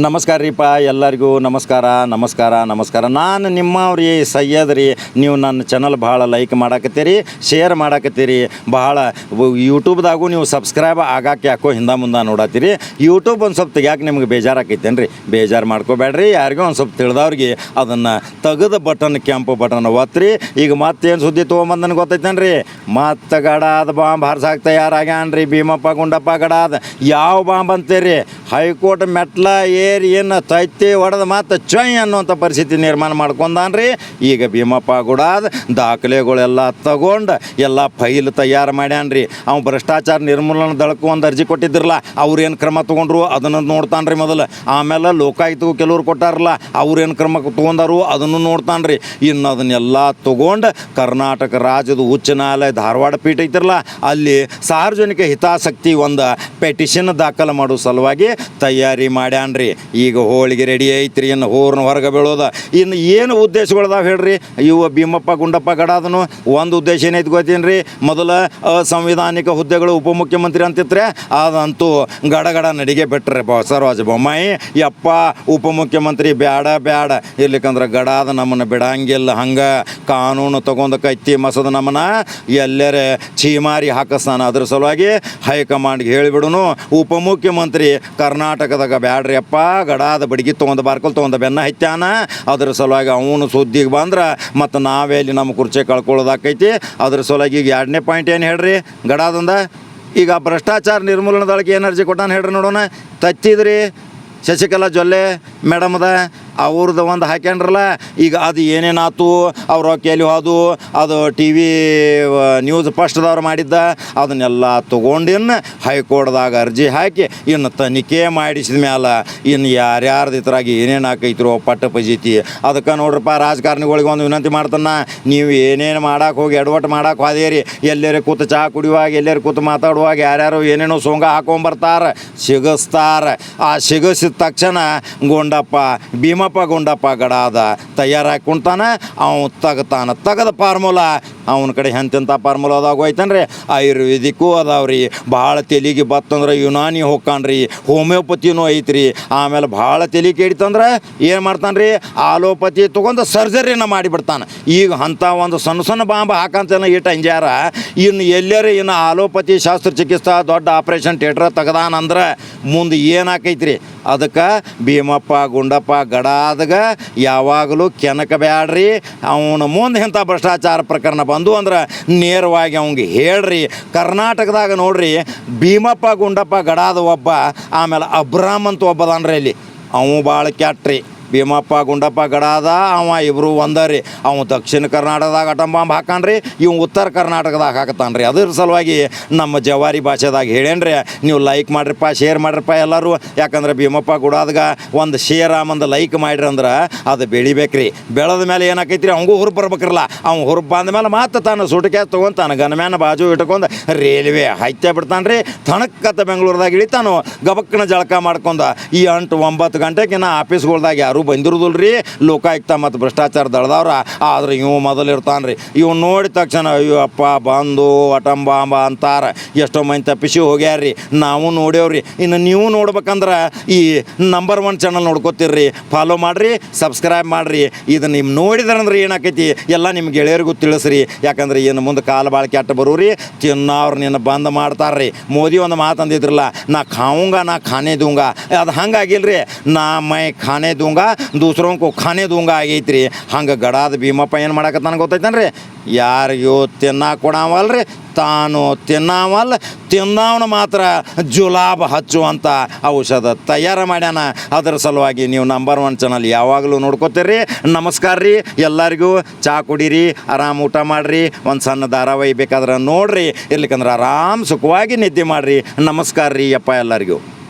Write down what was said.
ನಮಸ್ಕಾರ ರೀಪ, ಎಲ್ಲರಿಗೂ ನಮಸ್ಕಾರ ನಮಸ್ಕಾರ ನಮಸ್ಕಾರ. ನಾನು ನಿಮ್ಮವ್ರಿ ಸಯ್ಯದ್ ರೀ ನೀವು ನನ್ನ ಚಾನಲ್ ಭಾಳ ಲೈಕ್ ಮಾಡಾಕತ್ತೀರಿ ಶೇರ್ ಮಾಡಾಕತ್ತೀರಿ. ಭಾಳ ಯೂಟ್ಯೂಬ್ದಾಗೂ ನೀವು ಸಬ್ಸ್ಕ್ರೈಬ್ ಆಗಾಕೆ ಯಾಕೋ ಹಿಂದೆ ಮುಂದೆ ನೋಡತ್ತೀರಿ ಯೂಟ್ಯೂಬ್ ಒಂದು ಸ್ವಲ್ಪ ತೆಗ್ಯಾಕೆ ನಿಮ್ಗೆ ಬೇಜಾರು ರೀ ಬೇಜಾರು ಮಾಡ್ಕೋಬೇಡ್ರಿ. ಯಾರಿಗೂ ಒಂದು ಸ್ವಲ್ಪ ತಿಳಿದವ್ರಿಗೆ ಅದನ್ನು ತೆಗೆದ ಬಟನ್ ಕೆಂಪು ಬಟನ್ ಒತ್ತ್ರಿ ಈಗ ಮತ್ತೇನು ಸುದ್ದಿ ತೊಗೊಂಬಂದನ ಗೊತ್ತೈತೇನು ರೀ ಮತ್ತೆ ಗಡಾದ ಬಾಂಬ್ ಹಾರ್ಸಾಕ್ ತಯಾರಾಗ್ಯಾನ್ರಿ ಭೀಮಪ್ಪ ಗುಂಡಪ್ಪ ಗಡಾದ. ಯಾವ ಬಾಂಬ್ ಅಂತೀರಿ? ಹೈಕೋರ್ಟ್ ಮೆಟ್ಲ ಏರಿ ಏನು ತೈತಿ ಹೊಡೆದು ಮತ್ತೆ ಚೊಯ್ ಅನ್ನುವಂಥ ಪರಿಸ್ಥಿತಿ ನಿರ್ಮಾಣ ಮಾಡ್ಕೊಂಡಾನ್ರಿ. ಈಗ ಭೀಮಪ್ಪ ಗುಡಾದ ದಾಖಲೆಗಳೆಲ್ಲ ತಗೊಂಡು ಎಲ್ಲ ಫೈಲ್ ತಯಾರು ಮಾಡ್ಯಾನ್ರಿ. ಅವ ಭ್ರಷ್ಟಾಚಾರ ನಿರ್ಮೂಲನ ದಳಕ್ಕೂ ಒಂದು ಅರ್ಜಿ ಕೊಟ್ಟಿದ್ದಿರಲ್ಲ ಅವ್ರೇನು ಕ್ರಮ ತೊಗೊಂಡ್ರು ಅದನ್ನು ನೋಡ್ತಾನ್ರಿ ಮೊದಲು. ಆಮೇಲೆ ಲೋಕಾಯುಕ್ತಗೂ ಕೆಲವ್ರು ಕೊಟ್ಟಾರಲ್ಲ ಅವ್ರೇನು ಕ್ರಮ ತೊಗೊಂಡಾರು ಅದನ್ನು ನೋಡ್ತಾನ್ರಿ. ಇನ್ನು ಅದನ್ನೆಲ್ಲ ತೊಗೊಂಡು ಕರ್ನಾಟಕ ರಾಜ್ಯದ ಉಚ್ಚ ನ್ಯಾಯಾಲಯ ಧಾರವಾಡ ಪೀಠ ಐತಿರಲ್ಲ, ಅಲ್ಲಿ ಸಾರ್ವಜನಿಕ ಹಿತಾಸಕ್ತಿ ಒಂದು ಪೆಟಿಷನ್ ದಾಖಲು ಮಾಡೋ ಸಲುವಾಗಿ ತಯಾರಿ ಮಾಡ್ಯಾನ್ರಿ. ಈಗ ಹೋಳಿಗೆ ರೆಡಿ ಐತ್ರಿ, ಇನ್ನು ಹೋರ್ನ ಹೊರಗೆ ಬೀಳೋದ. ಇನ್ನು ಏನು ಉದ್ದೇಶಗಳದಾವ ಹೇಳ್ರಿ? ಇವು ಭೀಮಪ್ಪ, ಗುಂಡಪ್ಪ, ಗಡಾದನು, ಒಂದು ಉದ್ದೇಶ ಏನೈತಿ ಗೊತ್ತೇನು ರೀ ಮೊದಲ ಸಂವಿಧಾನಿಕ ಹುದ್ದೆಗಳು ಉಪಮುಖ್ಯಮಂತ್ರಿ ಅಂತಿದ್ರೆ ಅದಂತೂ ಗಡಗಡ ನಡಿಗೆ ಬಿಟ್ರೆ ಬಸವರಾಜ ಬೊಮ್ಮಾಯಿ. ಯಪ್ಪ, ಉಪಮುಖ್ಯಮಂತ್ರಿ ಬ್ಯಾಡ ಬ್ಯಾಡ. ಇರ್ಲಿಕ್ಕಂದ್ರೆ ಗಡಾದ ನಮ್ಮನ್ನು ಬಿಡಂಗಿಲ್ಲ, ಹಂಗೆ ಕಾನೂನು ತಗೊಂಡು ಕತ್ತಿ ಮಸದ ನಮ್ಮನ್ನ. ಎಲ್ಲರೇ ಛೀಮಾರಿ ಹಾಕಿಸ್ತಾನ ಅದ್ರ ಸಲುವಾಗಿ ಹೈಕಮಾಂಡ್ಗೆ ಹೇಳಿಬಿಡುನು. ಉಪಮುಖ್ಯಮಂತ್ರಿ ಕರ್ನಾಟಕದಾಗ ಬ್ಯಾಡ್ರಿ ಅಪ್ಪ. ಗಡಾದ ಬಡಗಿ ತೊಗೊಂಡು ಬಾರ್ಕೊಲ್ ತೊಗೊಂಡು ಬೆನ್ನ ಹಚ್ಚಾನ ಅದ್ರ ಸಲುವಾಗಿ ಅವನು ಸುದ್ದಿಗೆ ಬಂದ್ರೆ ಮತ್ತು ನಾವೇ ಇಲ್ಲಿ ನಮ್ಮ ಕುರ್ಚಿ ಕಳ್ಕೊಳ್ಳೋದಾಕೈತಿ. ಅದ್ರ ಸಲುವಾಗಿ ಈಗ ಎರಡನೇ ಪಾಯಿಂಟ್ ಏನು ಹೇಳ್ರಿ? ಗಡಾದಂದ? ಈಗ ಭ್ರಷ್ಟಾಚಾರ ನಿರ್ಮೂಲನದೊಳಗೆ ಎನರ್ಜಿ ಕೊಟ್ಟಾನ ಹೇಳ್ರಿ ನೋಡೋಣ. ತತ್ತಿದ್ರಿ, ಶಶಿಕಲಾ ಜೊಲ್ಲೆ, ಮೇಡಮ್ದ. ಅವ್ರದ್ದು ಒಂದು ಹಾಕ್ಯಾಂಡ್ರಲ್ಲ ಈಗ ಅದು ಏನೇನಾತು, ಅವ್ರ ಕೇಳಿ ಹೋದು, ಅದು ಟಿ ವಿ ನ್ಯೂಸ್ ಫಸ್ಟ್ದವ್ರು ಮಾಡಿದ್ದ, ಅದನ್ನೆಲ್ಲ ತೊಗೊಂಡಿನ ಹೈಕೋರ್ಟ್ದಾಗ ಅರ್ಜಿ ಹಾಕಿ, ಇನ್ನು ತನಿಖೆ ಮಾಡಿಸಿದ ಮ್ಯಾಲ ಇನ್ನು ಯಾರ್ಯಾರ್ದು ಇದ್ರಾಗ ಏನೇನು ಹಾಕೈತ್ರೋ ಪಟ್ಟ ಪಜೀತಿ. ಅದಕ್ಕೆ ನೋಡ್ರಪ್ಪ, ರಾಜಕಾರಣಿಗಳಿಗೆ ಒಂದು ವಿನಂತಿ ಮಾಡ್ತಾನ ನೀವು ಏನೇನು ಮಾಡಕ್ಕೆ ಹೋಗಿ ಎಡವಟ್ಟು ಮಾಡಕ್ಕೆ ಹೋದೇರಿ ಎಲ್ಲೇರಿ ಕೂತು ಚಹಾ ಕುಡಿಯುವಾಗ, ಎಲ್ಲೇರು ಕೂತು ಮಾತಾಡುವಾಗ ಯಾರ್ಯಾರು ಏನೇನೋ ಸೊಂಗ ಹಾಕೊಂಬರ್ತಾರೆ, ಸಿಗಿಸ್ತಾರೆ. ಆ ಸಿಗಿಸಿದ ತಕ್ಷಣ, ಗುಂಡಪ್ಪ ಭೀಮಪ್ಪ ಗುಂಡಪ್ಪ ಗಡಾದ ತಯಾರಾಗಿ ಕುಂತಾನೆ ಅವನು ತಗತಾನ. ತಗದ ಫಾರ್ಮುಲಾ. ಅವನ ಕಡೆ ಎಂತೆಂಥ ಫಾರ್ಮುಲಾ ಹೋಯ್ತಾನೆ ರೀ ಆಯುರ್ವೇದಿಕ್ಕೂ ಅದಾವ್ರಿ ಭಾಳ ತೆಲಿಗೆ ಬತ್ತಂದ್ರೆ ಯುನಾನಿ ಹೋಗ್ಕಾನ್ರಿ ಹೋಮಿಯೋಪತಿನೂ ಐತ್ರಿ. ಆಮೇಲೆ ಭಾಳ ತಲೆ ಕೇಳಿತಂದ್ರೆ ಏನು ಮಾಡ್ತಾನೆ ರೀ ಆಲೋಪತಿ ತೊಗೊಂಡು ಸರ್ಜರಿನ ಮಾಡಿಬಿಡ್ತಾನೆ. ಈಗ ಅಂಥ ಒಂದು ಸಣ್ಣ ಸಣ್ಣ ಬಾಂಬ್ ಹಾಕಂತ ಇಟ್ಟು ಅಂಜಾರ ಇನ್ನು ಎಲ್ಲರೂ ಇನ್ನು ಆಲೋಪತಿ ಶಸ್ತ್ರಚಿಕಿತ್ಸಾ ದೊಡ್ಡ ಆಪ್ರೇಷನ್ ಥಿಯೇಟ್ರ್ ತೆಗ್ದಾನಂದ್ರೆ ಮುಂದೆ ಏನಾಕೈತ್ರಿ? ಅದಕ್ಕೆ ಭೀಮಪ್ಪ, ಗುಂಡಪ್ಪ ಗಡಾದಾಗ ಯಾವಾಗಲೂ ಕೆನಕ ಬ್ಯಾಡ್ರಿ. ಅವನ ಮುಂದೆ ಇಂಥ ಭ್ರಷ್ಟಾಚಾರ ಪ್ರಕರಣ ಬಂದು ಅಂದ್ರೆ ನೇರವಾಗಿ ಅವಂಗೆ ಹೇಳ್ರಿ. ಕರ್ನಾಟಕದಾಗ ನೋಡ್ರಿ, ಭೀಮಪ್ಪ, ಗುಂಡಪ್ಪ, ಗಡಾದ ಒಬ್ಬ, ಆಮೇಲೆ ಅಬ್ರಾಮ್ ಅಂತ ಒಬ್ಬದಾನ್ರಿ ಇಲ್ಲಿ ಅವನು ಭಾಳ ಕೆಟ್ರಿ ಭೀಮಪ್ಪ, ಗುಂಡಪ್ಪ, ಗಡಾದ, ಅವ ಇಬ್ಬರು ಒಂದರಿ. ಅವ ದಕ್ಷಿಣ ಕರ್ನಾಟಕದಾಗ ಅಟಂಬಾಂಬ ಹಾಕಾನ್ರಿ, ಇವ್ ಉತ್ತರ ಕರ್ನಾಟಕದಾಗ ಹಾಕತಾನ್ರಿ. ಅದ್ರ ಸಲುವಾಗಿ ನಮ್ಮ ಜವಾರಿ ಭಾಷೆದಾಗ ಹೇಳೇನ್ರಿ, ನೀವು ಲೈಕ್ ಮಾಡ್ರಿಪ್ಪ ಶೇರ್ ಮಾಡ್ರಿಪ್ಪ ಎಲ್ಲರೂ. ಯಾಕಂದ್ರೆ ಭೀಮಪ್ಪ ಗುಡಾದ್ಗ ಒಂದು ಶೇರ್ ಒಂದು ಲೈಕ್ ಮಾಡ್ರಿ ಅಂದ್ರೆ ಅದು ಬೆಳಿಬೇಕ್ರಿ. ಬೆಳೆದ ಮೇಲೆ ಏನಾಕೈತ್ರಿ, ಅವಂಗೂ ಹುರುಪು ಬರ್ಬೇಕ್ರಲ್ಲ ಅವ್ನು ಹುರುಪು ಬಂದ ಮೇಲೆ ಮತ್ತೆ ತಾನು ಸುಟಕೆ ತೊಗೊಂಡು ತಾನು ಗನಮ್ಯಾನ ಬಾಜು ಇಟ್ಕೊಂಡು ರೈಲ್ವೆ ಹೈತೆ ಬಿಡ್ತಾನ್ರಿ. ತಣಕ್ಕತ್ತ ಬೆಂಗಳೂರದಾಗ ಇಳಿತಾನು, ಗಬಕ್ಕನ ಜಳಕ ಮಾಡ್ಕೊಂಡ ಈ ಎಂಟು ಒಂಬತ್ತು ಗಂಟೆಗೆ ಆಫೀಸ್ಗಳ್ದಾಗ ಯಾರೂ ಬಂದಿರೋದಿಲ್ರಿ? ಲೋಕಾಯುಕ್ತ ಮತ್ತು ಭ್ರಷ್ಟಾಚಾರ ದಳದವ್ರ. ಆದ್ರೆ ಇವು ಮೊದಲು ರೀ ಇವ್ ನೋಡಿದ ತಕ್ಷಣ ಅಯ್ಯೋ ಅಪ್ಪ ಬಂದು ಅಟಂಬಾಂಬ ಅಂತಾರೆ. ಎಷ್ಟೋ ಮಂದಿ ತಪ್ಪಿಸಿ ಹೋಗ್ಯಾರ್ರಿ. ನಾವು ನೋಡ್ಯಾವ್ರಿ. ಇನ್ನು ನೀವು ನೋಡ್ಬೇಕಂದ್ರೆ ಈ ನಂಬರ್ ಒನ್ ಚಾನಲ್ ನೋಡ್ಕೋತೀರ್ರಿ. ಫಾಲೋ ಮಾಡಿರಿ ಸಬ್ಸ್ಕ್ರೈಬ್ ಮಾಡಿರಿ. ಇದು ನಿಮ್ಮ ನೋಡಿದ್ರಂದ್ರೆ ಏನಾಕೈತಿ? ಎಲ್ಲ ನಿಮ್ಮ ಗೆಳೆಯರಿಗೂ ತಿಳಿಸ್ರಿ. ಯಾಕಂದ್ರೆ ಏನು ಮುಂದೆ ಕಾಲು ಭಾಳ ಕೆಟ್ಟ ಬರೋರಿ. ತಿನ್ನೋರು ನಿನ್ನ ಬಂದ್ ಮಾಡ್ತಾರ್ರಿ. ಮೋದಿ ಒಂದು ಮಾತು ಅಂದಿದ್ರಲ್ಲ, ನಾ ಖಾವುಂಗ, ನಾ ಖಾನೆ ದೂಂಗ. ಅದು ಹಂಗಾಗಿಲ್ರಿ. ನಾ ಮೈ ಖಾನೆ ದೂಂಗ. ದೂಸರೋं को ಖಾನೆ ದೂಂಗ ಆಗೈತ್ರಿ. ಹಂಗೆ ಗಡಾದ ಭೀಮಪ್ಪ ಏನು ಮಾಡಕತ್ತಾನ ಗೊತ್ತೈತನ್ರಿ? ಯಾರಿಗೂ ಕೊಡಾವಲ್ಲ ರೀ ತಾನು ತಿನ್ನವಲ್ಲ ತಿನ್ನವನು ಮಾತ್ರ ಜುಲಾಬ್ ಹಚ್ಚುವಂಥ ಔಷಧ ತಯಾರು ಮಾಡ್ಯಾನ. ಅದರ ಸಲುವಾಗಿ ನೀವು ನಂಬರ್ ಒನ್ ಚಾನಲ್ ಯಾವಾಗಲೂ ನೋಡ್ಕೋತೀರಿ. ನಮಸ್ಕಾರ ರೀ. ಎಲ್ಲರಿಗೂ ಚಾ ಕುಡೀರಿ, ಆರಾಮ್ ಊಟ ಮಾಡಿರಿ. ಒಂದು ಸಣ್ಣ ಧಾರಾವಾಹಿ ಬೇಕಾದ್ರೆ ನೋಡ್ರಿ. ಇರ್ಲಿಕ್ಕಂದ್ರೆ ಆರಾಮ್ ಸುಖವಾಗಿ ನಿದ್ದೆ ಮಾಡಿರಿ. ನಮಸ್ಕಾರ ರೀ ಅಪ್ಪ ಎಲ್ಲರಿಗೂ.